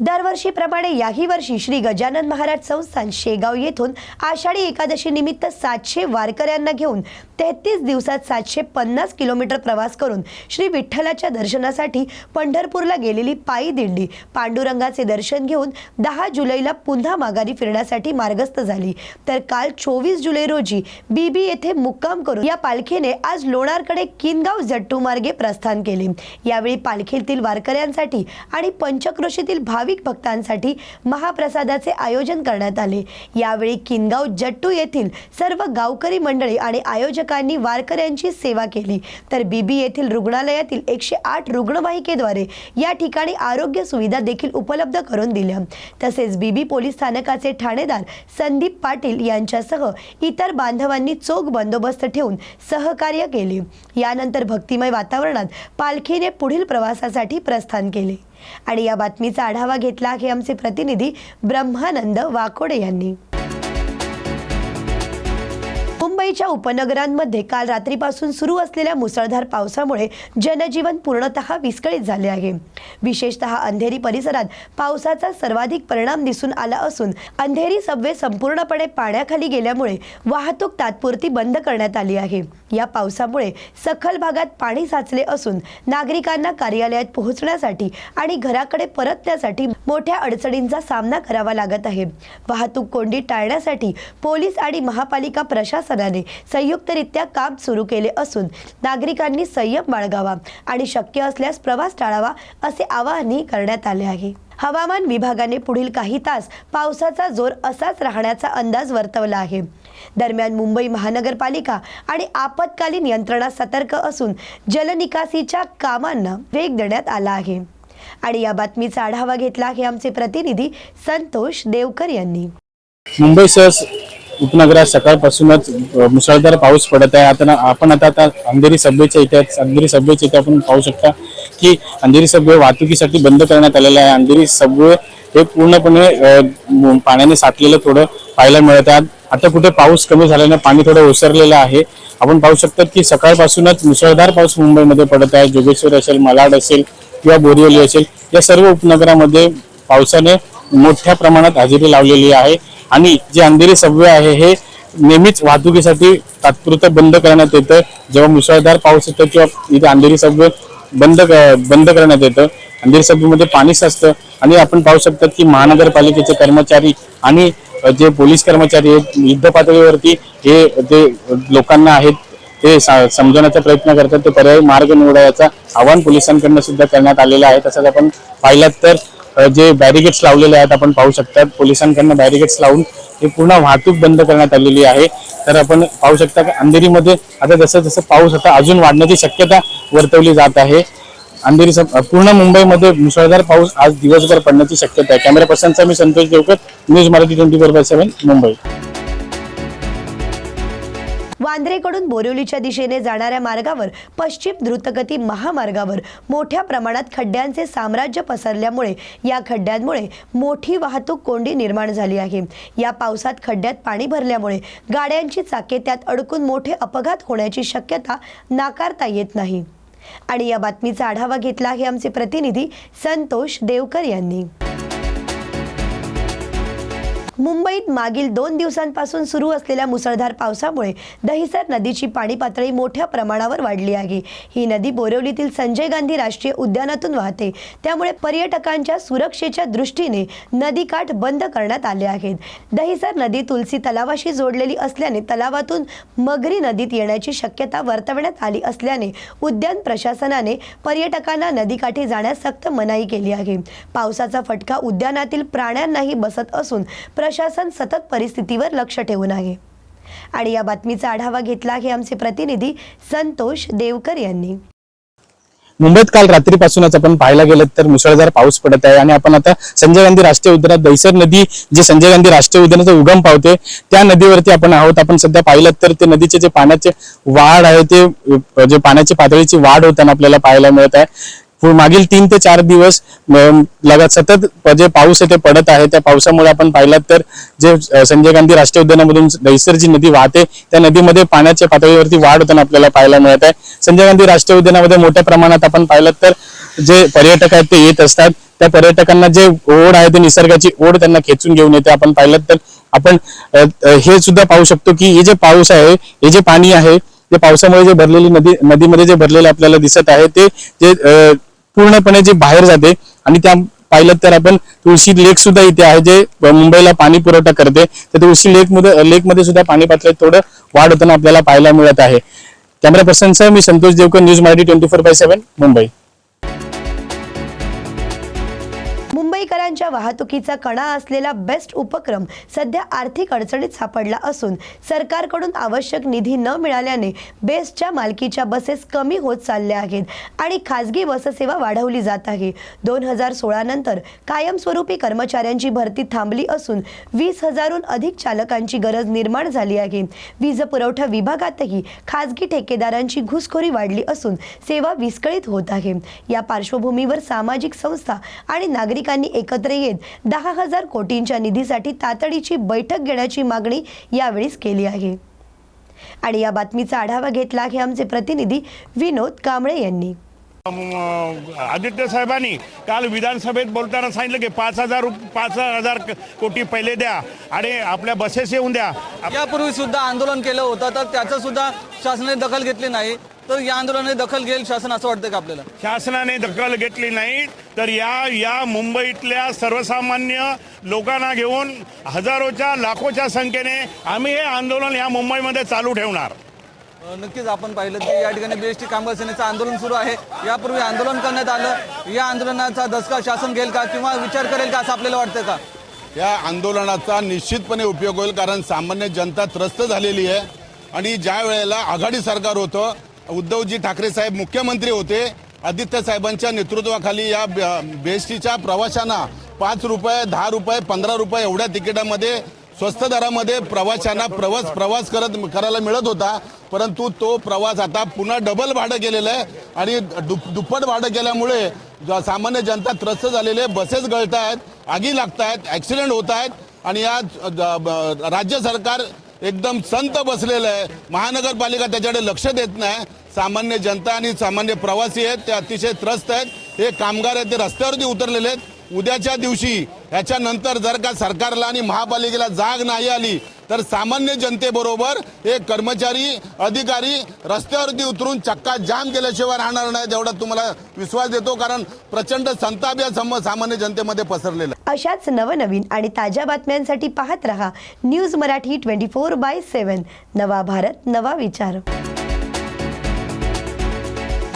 दरवर्षीप्रमाणे याही वर्षी श्री गजानन महाराज संस्थान शेगाव येथून आषाढी एकादशी निमित्त सातशे वारकऱ्यांना घेऊन तेहतीस दिवसात सातशे पन्नास किलोमीटर प्रवास करून श्री विठ्ठलाच्या दर्शनासाठी पंढरपूरला गेलेली पायी दिंडी पांडुरंगाचे दर्शन घेऊन दहा जुलैला पुन्हा माघारी फिरण्यासाठी मार्गस्थ झाली. तर काल चोवीस जुलै रोजी बीबी येथे मुक्काम करून या पालखीने आज लोणारकडे किनगाव जट्टू मार्गे प्रस्थान केले. यावेळी पालखीतील वारकऱ्यांसाठी आणि पंचक्रोशीतील भाविक भक्तांसाठी महाप्रसादाचे आयोजन करण्यात आले. यावेळी किनगाव जट्टू येथील सर्व गावकरी मंडळी आणि आयोजकांनी वारकऱ्यांची सेवा केली. तर बीबी येथील रुग्णालयातील एकशे आठ रुग्णवाहिकेद्वारे या ठिकाणी आरोग्य सुविधा देखील उपलब्ध करून दिल्या. तसेच बीबी पोलीस स्थानकाचे ठाणेदार संदीप पाटील यांच्यासह इतर बांधवांनी चोख बंदोबस्त ठेवून सहकार्य केले. यानंतर भक्तिमय वातावरणात पालखीने पुढील प्रवासासाठी प्रस्थान केले. आणि या बातमीचा आढावा घेतला आहे आमचे प्रतिनिधी ब्रह्मानंद वाकोडे यांनी. मुंबईच्या उपनगरांमध्ये काल रात्रीपासून सुरू असलेल्या मुसळधार पावसामुळे जनजीवन पूर्णतः विस्कळीत झाले आहे. विशेषतः अंधेरी परिसरात पावसाचा सर्वाधिक परिणाम दिसून आला असून अंधेरी सबवे संपूर्णपणे पाण्याखाली गेल्यामुळे वाहतूक तात्पुरती बंद करण्यात आली आहे. या पावसामुळे सखल भागात पाणी साचले असून नागरिकांना कार्यालयात पोहोचण्यासाठी आणि घराकडे परतण्यासाठी मोठ्या अडचणींचा सामना करावा लागत आहे. वाहतूक कोंडी टाळण्यासाठी पोलीस आणि महापालिका प्रशासनाने संयुक्तरित्या काम सुरू केले असून नागरिकांनी संयम बाळगावा आणि शक्य असल्यास प्रवास टाळावा असे आवाहनही करण्यात आले आहे. हवामान विभागाने पुढील काही तास पावसाचा जोर असाच राहण्याचा अंदाज वर्तवला आहे. दरम्यान मुंबई महानगरपालिका आणि आपत्कालीन यंत्रणा सतर्क असून जलनिकासीच्या कामांना वेग देण्यात आला आहे. आणि या बातमीचा आढावा घेतला हे आमचे प्रतिनिधी संतोष देवकर यांनी. मुंबईसह उपनगरात सकाळपासूनच मुसळधार पाऊस पडत आहे. आता आपण आता आता अंधेरी सभेच्या इथे अंधेरी सभेच्या इथे आपण पाहू शकता की अंधेरी सभे वाहतुकीसाठी बंद करण्यात आलेलं आहे. अंधेरी सभे हे पूर्णपणे पाण्याने साठलेलं थोडं पाहायला मिळत आहे. आता कुठे पाऊस कमी झाल्याने पाणी थोडं ओसरलेलं आहे. आपण पाहू शकतो की सकाळपासूनच मुसळधार पाऊस मुंबईमध्ये पडत आहे. जोगेश्वर असेल मलाड असेल किंवा बोरिवली असेल. या सर्व उपनगरामध्ये पावसाने मोठ्या प्रमाणात हजेरी लावलेली आहे. आणि जे अंधेरी सव्वे आहे हे नेहमीच वाहतुकीसाठी तात्पुरतं बंद करण्यात येतं. जेव्हा मुसळधार पाऊस येतो किंवा इथे अंधेरी सव्वे बंद क- बंद करण्यात येतं. अंधेरी सभेमध्ये पाणी साचतं आणि आपण पाहू शकतात की महानगरपालिकेचे कर्मचारी आणि जे पोलीस कर्मचारी आहेत युद्ध पातळीवरती हे ते लोकांना आहेत ते सा- समजवण्याचा प्रयत्न करतात. ते पर्यायी मार्ग निवडायचा आव्हान पोलिसांकडनं सुद्धा करण्यात आलेलं आहे. तसंच आपण पाहिलात तर जे बॅरिगेट्स लावलेले आहेत आपण पाहू शकतात. पोलिसांकडनं बॅरिगेट्स लावून हे पूर्ण वाहतूक बंद करण्यात आलेली आहे. तर आपण पाहू शकता की अंधेरीमध्ये आता जसं जसं पाऊस आता अजून वाढण्याची शक्यता वर्तवली जात आहे. अंधेरी पूर्ण मुंबईमध्ये मुसळधार पाऊस आज दिवसभर पडण्याची शक्यता आहे. कॅमेरा पर्सनचा मी Santosh Devkar news Marathi twenty four by seven Mumbai. वांद्रेकडून बोरिवलीच्या दिशेने जाणाऱ्या मार्गावर पश्चिम द्रुतगती महामार्गावर मोठ्या प्रमाणात खड्ड्यांचे साम्राज्य पसरल्यामुळे या खड्ड्यांमुळे मोठी वाहतूक कोंडी निर्माण झाली आहे. या पावसात खड्ड्यात पाणी भरल्यामुळे गाड्यांची चाके त्यात अडकून मोठे अपघात होण्याची शक्यता नाकारता येत नाही. आणि या बातमीचा आढावा घेतला आहे आमचे प्रतिनिधी संतोष देवकर यांनी. मुंबईत मागील दोन दिवसांपासून सुरू असलेल्या मुसळधार पावसामुळे दहिसर नदीची पाणी पातळी मोठ्या प्रमाणावर वाढली आहे. ही नदी बोरिवलीतील संजय गांधी राष्ट्रीय उद्यानातून वाहते. त्यामुळे पर्यटकांच्या सुरक्षेच्या दृष्टीने नदीकाठ बंद करण्यात आले आहेत. दहिसर नदी तुलसी तलावाशी जोडलेली असल्याने तलावातून मगरी नदीत येण्याची शक्यता वर्तवण्यात आली असल्याने उद्यान प्रशासनाने पर्यटकांना नदीकाठी जाण्यास सक्त मनाई केली आहे. पावसाचा फटका उद्यानातील प्राण्यांनाही बसत असून प्रशासन सतत परिस्थितीवर लक्ष ठेवून आहे. आणि या बातमीचा आढावा घेतला आहे आमचे प्रतिनिधी संतोष देवकर यांनी. मुंबईत काल रात्रीपासूनच आपण पाहायला गेलं तर मुसळधार पाऊस पडत आहे आणि आपण आता संजय गांधी राष्ट्रीय उद्यानात दैसर नदी जे संजय गांधी राष्ट्रीय उद्यानाचा उगम पावते त्या नदीवरती आपण आहोत. आपण सध्या पाहिलं तर ते नदीचे जे पाण्याचे वाढ आहे ते जे पाण्याची पातळीची वाढ होताना आपल्याला पाहायला मिळत आहे. मागील तीन ते चार दिवस लगात सतत जे पाऊस आहे ते पडत आहे त्या पावसामुळे आपण पाहिलात तर जे संजय गांधी राष्ट्रीय उद्यानामधून दहिसर जी नदी वाहते त्या नदीमध्ये पाण्याच्या पातळीवरती वाढ होताना आपल्याला पाहायला मिळत आहे. संजय गांधी राष्ट्रीय उद्यानामध्ये मोठ्या प्रमाणात आपण पाहिलं तर जे पर्यटक आहेत ते येत असतात. त्या पर्यटकांना जे ओढ आहे ते निसर्गाची ओढ त्यांना खेचून घेऊन येते. आपण पाहिलं तर आपण हे सुद्धा पाहू शकतो की हे जे पाऊस आहे हे जे पाणी आहे जे पावसामुळे जे भरलेली नदी नदीमध्ये जे भरलेले आपल्याला दिसत आहे ते जे पूर्णपणे जे बाहेर जाते आणि त्या पाहिलं तर आपण तुळशी लेक सुद्धा इथे आहे जे मुंबईला पाणी पुरवठा करते तर तुळशी लेकमध्ये लेकमध्ये सुद्धा पाणी पातळीत थोडं वाढ होताना आपल्याला पाहायला मिळत आहे. कॅमेरा पर्सनसह मी Santosh Devkar news Marathi twenty four by seven Mumbai. मुंबईकरांच्या वाहतुकीचा कणा असलेला बेस्ट उपक्रम सध्या आर्थिक अडचणीत सापडला असून सरकारकडून आवश्यक निधी न मिळाल्याने बेस्टच्या मालकीच्या बसेस कमी होत चालल्या आहेत आणि खासगी बससेवा वाढवली जात आहे. दोन हजार सोळा नंतर कायमस्वरूपी कर्मचाऱ्यांची भरती थांबली असून वीस हजारहून अधिक चालकांची गरज निर्माण झाली आहे. वीज पुरवठा विभागातही खासगी ठेकेदारांची घुसखोरी वाढली असून सेवा विस्कळीत होत आहे. या पार्श्वभूमीवर सामाजिक संस्था आणि नागरिकांनी एकत्र येत दहा हजार कोटींच्या निधीसाठी तातडीची बैठक घेण्याची मागणी यावेळीच केली आहे. आणि या बातमीचा आढावा घेतला आहे आमचे प्रतिनिधी विनोद कांबळे यांनी. आदित्य साहेबांनी काल विधानसभेत बोलताना सांगितलं की पाच हजार रुप- पाच हजार कोटी पहिले द्या आणि आपल्या बसेस येऊन द्या. यापूर्वी सुद्धा आंदोलन केलं होतं तर त्याचं सुद्धा शासनाने दखल घेतली नाही. तर या आंदोलनाने दखल घेईल शासन असं वाटतं का आपल्याला? शासनाने दखल घेतली नाही तर या या मुंबईतल्या सर्वसामान्य लोकांना घेऊन हजारोच्या लाखोच्या संख्येने आम्ही हे आंदोलन या मुंबईमध्ये चालू ठेवणार. नक्कीच आपण पाहिलं की या ठिकाणी बीएसटी कामगार सेनेचं आंदोलन सुरू आहे. यापूर्वी आंदोलन करण्यात आलं. या आंदोलनाचा दसका शासन घेईल का किंवा विचार करेल का असं आपल्याला वाटतं का? या आंदोलनाचा निश्चितपणे उपयोग होईल कारण सामान्य जनता त्रस्त झालेली आहे. आणि ज्या वेळेला आघाडी सरकार होतं उद्धवजी ठाकरे साहेब मुख्यमंत्री होते. आदित्य साहेबांच्या नेतृत्वाखाली या बेस्टीच्या प्रवाशांना पाच रुपये दहा रुपये पंधरा रुपये एवढ्या तिकिटामध्ये स्वस्त दरामध्ये प्रवाशांना प्रवास प्रवास करत करायला मिळत होता. परंतु तो प्रवास आता पुन्हा डबल भाडं गेलेलं आहे. आणि दुप दुप्पट भाडं गेल्यामुळे सामान्य जनता त्रस्त झालेले बसेस गळत आहेत आगी लागत आहेत ॲक्सिडेंट होत आहेत आणि या ब- राज्य सरकार एकदम संत बसलेलं आहे. महानगरपालिका त्याच्याकडे लक्ष देत नाही. सामान्य जनता आणि सामान्य प्रवासी आहेत ते अतिशय त्रस्त आहेत. हे कामगार आहेत ते रस्त्यावरती उतरलेले आहेत. उद्याच्या दिवशी ह्याच्यानंतर जर का सरकारला आणि महापालिकेला जाग नाही आली तर सामान्य जनतेबरोबर हे कर्मचारी अधिकारी रस्त्यावरती उतरून चक्का जाम केल्याशिवाय राहणार नाही तेवढा तुम्हाला विश्वास देतो कारण प्रचंड संताप या सम सामान्य जनतेमध्ये पसरलेला अशाच नवनवीन आणि ताज्या बातम्यांसाठी पाहत रहा news Marathi twenty four by seven. नवा भारत नवा विचार.